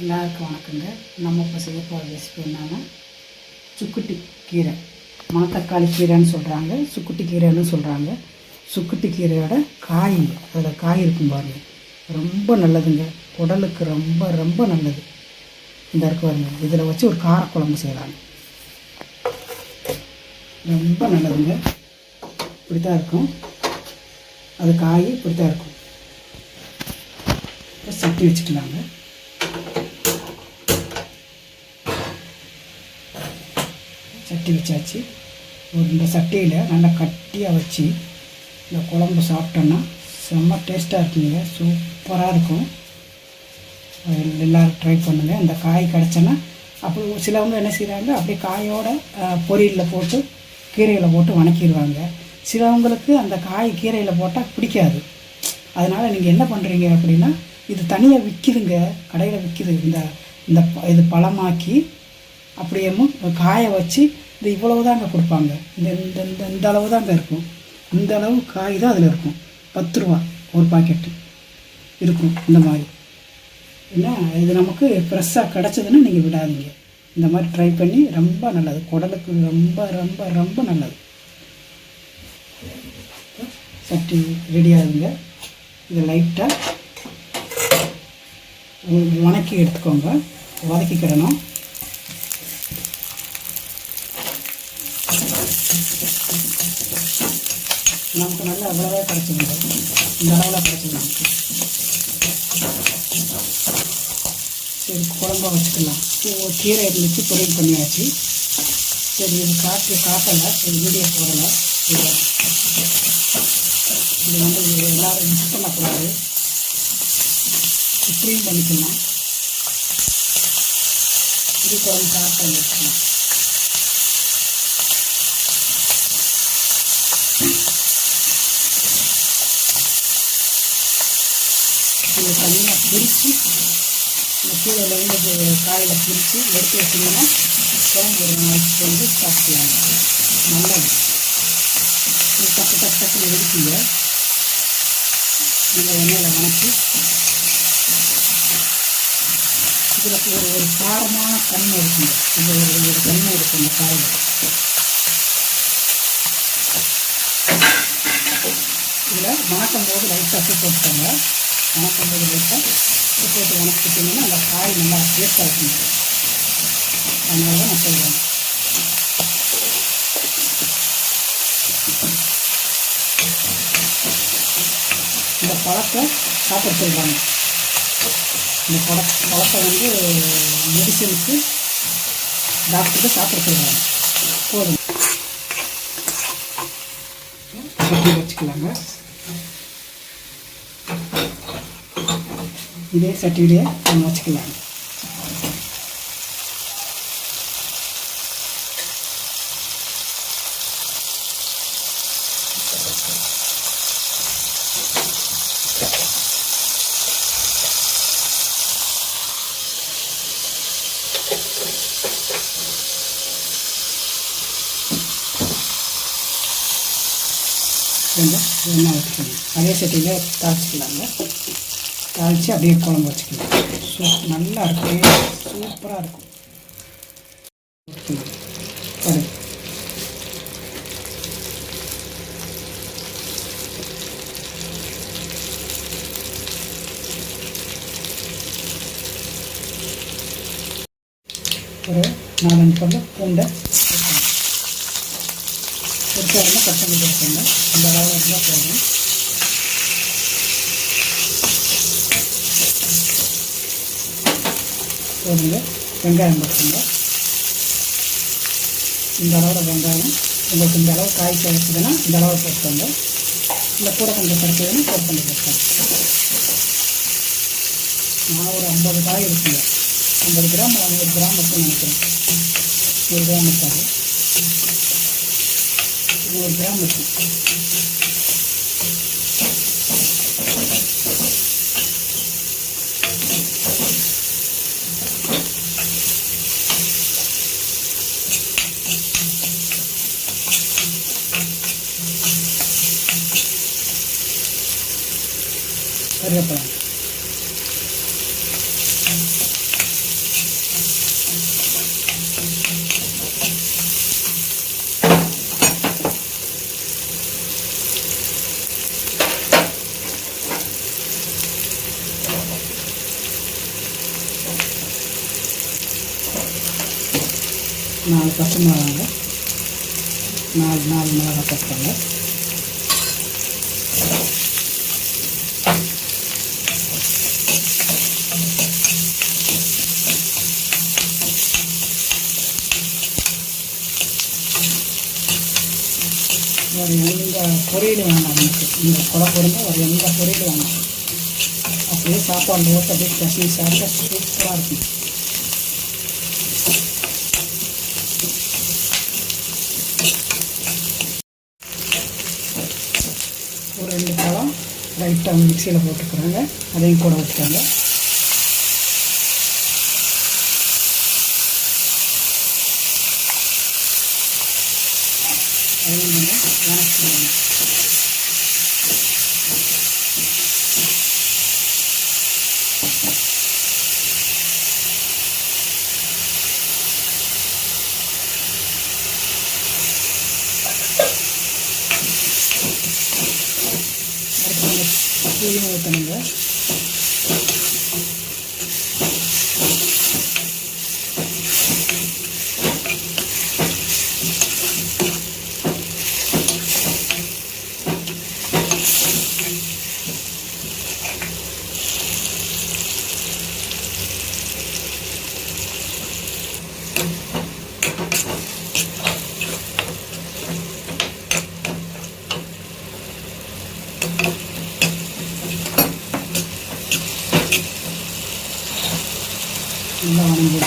எல்லாருக்கும் வணக்கங்க. நம்ம இப்போ செய்ய போகிற ரெசிபி என்னென்னா சுக்குட்டி கீரை. மணத்தக்காளி கீரைன்னு சொல்கிறாங்க சுக்குட்டி கீரைன்னு சொல்கிறாங்க சுக்குட்டி கீரையோட காய்ங்க. அதில் காய் இருக்கும் பாருங்கள் ரொம்ப நல்லதுங்க. உடலுக்கு ரொம்ப ரொம்ப நல்லது. இந்த இருக்கு பாருங்க. இதில் வச்சு ஒரு காரக்குழம்பு செய்யலாங்க ரொம்ப நல்லதுங்க. இப்படி தான் இருக்கும். அது காய் இப்படி தான் இருக்கும் சட்டி வச்சுக்கலாங்க. சட்டி வச்சாச்சு. ஒரு இந்த சட்டியில் நல்லா கட்டியாக வச்சு இந்த குழம்பு சாப்பிட்டோன்னா செம்ம டேஸ்ட்டாக இருக்குங்க. சூப்பராக இருக்கும். அது எல்லோரும் ட்ரை பண்ணுங்கள் இந்த காய் கிடச்சோன்னா அப்போ சிலவங்க என்ன செய்கிறாங்க அப்படியே காயோட பொரியலில் போட்டு கீரையில் போட்டு வணக்கிடுவாங்க. சிலவங்களுக்கு அந்த காய் கீரையில் போட்டால் பிடிக்காது. அதனால் நீங்கள் என்ன பண்ணுறீங்க அப்படின்னா இது தனியாக விற்கிதுங்க கடையில் விற்கிது இந்த இந்த ப- இது பழமாக்கி அப்படியேமும் காய வச்சு இது இவ்வளவு தாங்க கொடுப்பாங்க இந்த இந்த இந்த இந்த அளவு தாங்க இருக்கும் இந்த அளவு காய் தான் அதில் இருக்கும் பத்து ரூபா ஒரு பாக்கெட்டு இருக்கும் இந்த மாதிரி ஏன்னா இது நமக்கு ஃப்ரெஷ்ஷாக கிடச்சதுன்னா நீங்கள் விடாதீங்க இந்த மாதிரி ட்ரை பண்ணி ரொம்ப நல்லது குடலுக்கு ரொம்ப ரொம்ப ரொம்ப நல்லது சட்டி ரெடி ஆகுங்க இது லைட்டாக வணக்கி எடுத்துக்கோங்க வதக்கிக்கிடணும் நமக்கு நல்லா அவ்வளோவா கிடச்சிருங்க இந்த அளவில் கிடச்சிது சரி குழம்பா வச்சுக்கலாம். கீரை இருந்துச்சு பொரியல் பண்ணியாச்சு. சரி இது காட்டு காட்டலை இது வீடியோ போடலை. இது வந்து எல்லோரும் எல்லாரும் மிஸ் பண்ணக்கூடாது. இப்படியும் பண்ணிக்கலாம். இது குழம்பு காட்டை வச்சுக்கலாம் இதை தனியாக பிரித்து இந்த கீரையிலேருந்து காயில் பிரித்து எடுத்து வச்சிங்கன்னா குழம்பு ஒரு நாளைக்கு வந்து சாப்பிடலாம். நல்லது. இது டக்கு டக்கு டக்குன்னு எடுப்பீங்க நல்ல எண்ணெயில் வணக்கி இதில் ஒரு ஒரு காரமான தன்மை இருக்குங்க. இந்த ஒரு ஒரு தன்மை இருக்கும் இந்த காயில். இதில் மாட்டும் போது லைட்டாக உப்பு போட்டுக்கோங்க. வணக்கும் போது லைட்டாக உப்பு போட்டு வணக்கிட்டிங்கன்னா அந்த காய் நல்லா டேஸ்ட்டாக இருக்கும். அதனால தான் நான் சொல்கிறேன் இந்த பழத்தை சாப்பிட சொல்கிறாங்க இந்த பழ பழத்தை வந்து மெடிசனுக்கு டாக்டருக்கு சாப்பிட சொல்கிறாங்க போதும். வச்சுக்கலாங்க. இதே சட்டியிலே நம்ம வச்சுக்கலாம் கொஞ்சம் எண்ணெய் தாளித்து அப்படியே குழம்பு வச்சுக்கலாம் சூப் நல்லா இருக்கும் சூப்பராக இருக்கும் சரி ஒரு நாலஞ்சு பல்லு பூண்டை சேர்க்கணும். பெருசாக இருந்தால் போட்டுக்கோங்க அளவில் இருந்தால் போதும். போதுங்க வெங்காயம் போட்டுக்கோங்க இந்த அளவில் வெங்காயம் உங்களுக்கு இந்த அளவு காய் கிடைச்சதுன்னா இந்த அளவு போட்டுக்கோங்க. இல்லை கூட கொஞ்சம் கிடைச்சதுன்னா கூட கொஞ்சம் போட்டுக்கோங்க. நான் ஒரு ஐம்பது காய் இருக்குங்க. ஐம்பது கிராம் நூறு கிராம் இருக்குன்னு நினைக்கிறேன். நூறு கிராம் இருக்காது. நூறு கிராம் இருக்கும் చెప్పండి నాలుగు నాలుగు నాలుగు నాలుగు నాలుగు எந்த பொரியல் வேணாம் நமக்கு இந்த குழம்பு இருந்தால் வேறு எந்த பொரியல் வேணாம். அப்படியே சாப்பாடு ஓட்ட அப்படியே கசி சாப்பிட்டா சூப்பராக இருக்கும். ஒரு ரெண்டு பழம் லைட்டாக மிக்சியில் போட்டுக்கிறாங்க. அதையும் கூட ஊற்றுறாங்க அதையும் நம்ம வணக்கிடுவாங்க அடுத்து நம்ம புளியும் ஊற்றணுங்க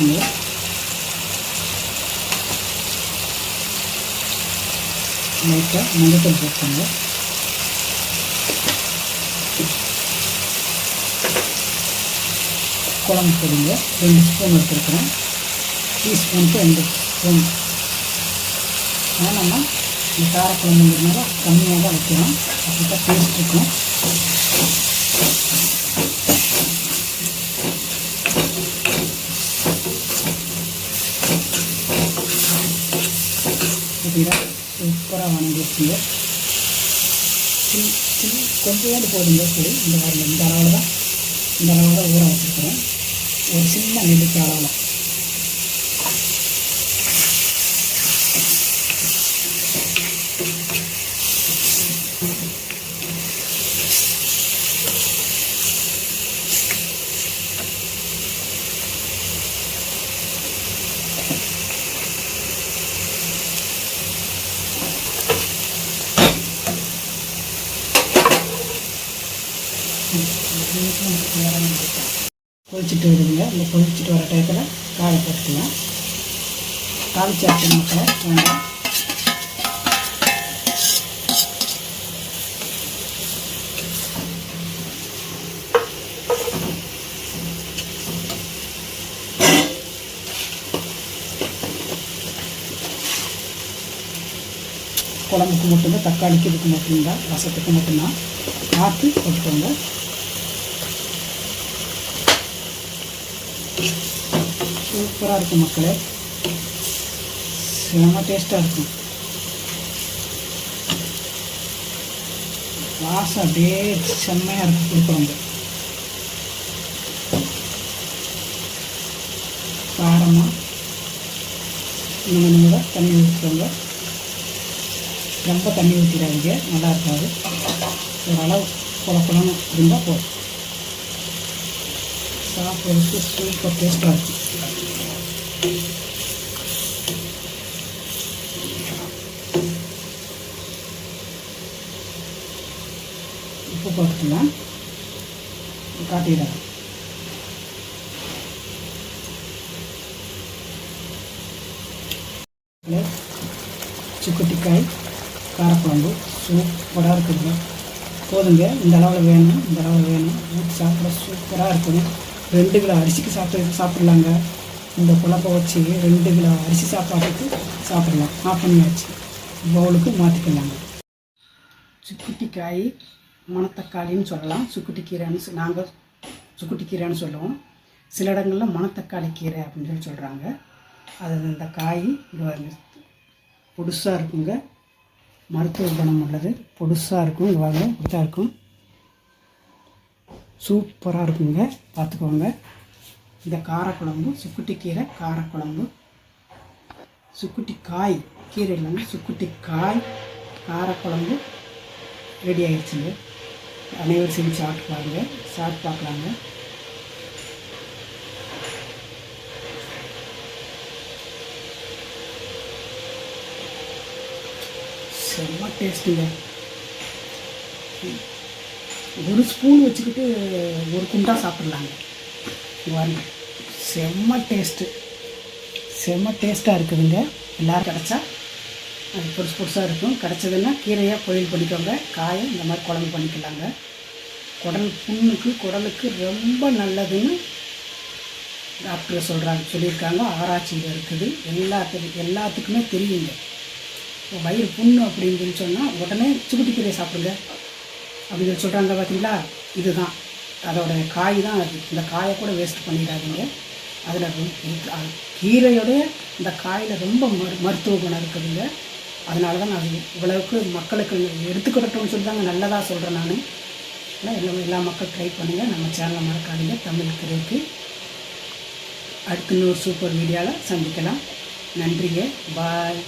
நல்லா லைட்டாக மஞ்சத்தூள் போட்டுங்க குழம்பு போடுங்க. ரெண்டு ஸ்பூன் எடுத்துருக்குறேன். டீஸ்பூனுக்கு ரெண்டு ஸ்பூன். வேணாம்னா இந்த காரக்குழம்புங்கிறதுனால கம்மியாக தான் வைக்கிறோம் அப்படி தான் டேஸ்ட் இருக்கும். பார்த்தீங்களா சூப்பராக வணங்கிடுச்சுங்க சின்ன கொஞ்சோண்டு போடுங்க சரி. இந்த மாதிரி இந்த அளவில் தான். இந்த அளவில் தான் ஊற வச்சுருக்கிறேன் ஒரு சின்ன நெல்லுக்கு அளவில். கொதிச்சுட்டு வருதுங்க இந்த கொதிச்சுட்டு வர டயத்தில் காயை போட்டுக்கலாம். தாளிச்சு ஆச்சு மக்களை. வேண்டாம் குழம்புக்கு மட்டும்தான் தக்காளிக்கு இதுக்கு மட்டும்தான் ரசத்துக்கு மட்டும்தான். பார்த்து போட்டுக்கோங்க. சூப்பராக இருக்கும் மக்களே. செம டேஸ்ட்டாக இருக்கும். வாசம் அப்படியே செம்மையாக இருக்கும் புளிக்குழம்பு காரமாக இன்னும் கூட தண்ணி ஊற்றிக்கோங்க ரொம்ப தண்ணி ஊற்றிடாதீங்க நல்லா இருக்காது. ஓரளவு குழப்பணும் இருந்தால் போதும். சாப்பிட்றதுக்கு சூப்பர் டேஸ்ட்டாக இருக்கும் உப்பு போட்டுக்கலாம் காட்டிடுறேன் சுக்குட்டிக்காய் காரக்குழம்பு சூப்பராக இருக்குதுங்க போதுங்க. இந்த அளவில் வேணும் இந்த அளவில் வேணும். ஊற்றி சாப்பிட சூப்பராக இருக்குங்க. ரெண்டு கிலோ அரிசிக்கு சாப்பிட்டு சாப்பிட்லாங்க. இந்த குழம்ப வச்சு ரெண்டு கிலோ அரிசி சாப்பாட்டுக்கு சாப்பிடலாம். ஆஃப் பண்ணியாச்சு. பவுலுக்கு மாற்றிக்கலாங்க சுக்குட்டி காய் மணத்தக்காளின்னு சொல்லலாம். சுக்குட்டி கீரைன்னு நாங்கள் சுக்குட்டி கீரைன்னு சொல்லுவோம். சில இடங்களில் மணத்தக்காளி கீரை அப்படின்னு சொல்லி சொல்கிறாங்க அது இந்த காய் புதுசாக பொடுசாக இருக்குங்க. மருத்துவ குணம் உள்ளது. பொடுசாக இருக்கும். இங்கே வாங்க பொடுசாக இருக்கும். சூப்பராக இருக்குங்க. பார்த்துக்கோங்க. இந்த காரக்குழம்பு சுக்குட்டி கீரை காரக்குழம்பு. சுக்குட்டி காய் கீரை இல்லைங்க சுக்குட்டி காய் காரக்குழம்பு ரெடி ஆயிடுச்சுங்க. அனைவரும் செஞ்சு சாப்பிட்டு பாருங்க. சாப்பிட்டு பார்க்கலாங்க. செம்ம டேஸ்ட்டுங்க ஒரு ஸ்பூன் வச்சுக்கிட்டு ஒரு குண்டா சாப்பிட்லாங்க. வாருங்க செம்ம டேஸ்ட்டு செம்ம டேஸ்ட்டாக இருக்குதுங்க. எல்லோரும் கிடச்சா அது பொருசு பொருசாக இருக்கும். கிடச்சதுன்னா கீரையாக பொயில் பண்ணிக்கோங்க. காயம் இந்த மாதிரி குழம்பு பண்ணிக்கலாங்க. குடல் புண்ணுக்கு குடலுக்கு ரொம்ப நல்லதுன்னு டாக்டர் சொல்கிறாங்க சொல்லியிருக்காங்க. ஆராய்ச்சியில் இருக்குது. எல்லாத்துக்கும் எல்லாத்துக்குமே தெரியுங்க. வயிறு புண்ணு அப்படின்னு சொல்லி சொன்னால் உடனே சுக்குட்டி கீரையை சாப்பிடுங்க. அப்படின்னு சொல்கிறாங்க பார்த்தீங்களா இதுதான். அதோட காய் தான் அது. இந்த காயை கூட வேஸ்ட் பண்ணிடாதீங்க. அதில் கீரையோடைய இந்த காயில் ரொம்ப மரு மருத்துவ குணம் இருக்குதுங்க. அதனால தான் நான் இவ்வளவுக்கு மக்களுக்கு எடுத்துக்கிட்டோம்னு சொல்லி தாங்க நல்லதாக சொல்கிறேன் நான். எல்லாம் எல்லா எல்லா மக்கள் ட்ரை பண்ணுங்கள் நம்ம சேனலை மறக்காதீங்க. தமிழ் திரைக்கு அடுத்த இன்னொரு சூப்பர் வீடியோவில் சந்திக்கலாம். நன்றிங்க. பாய்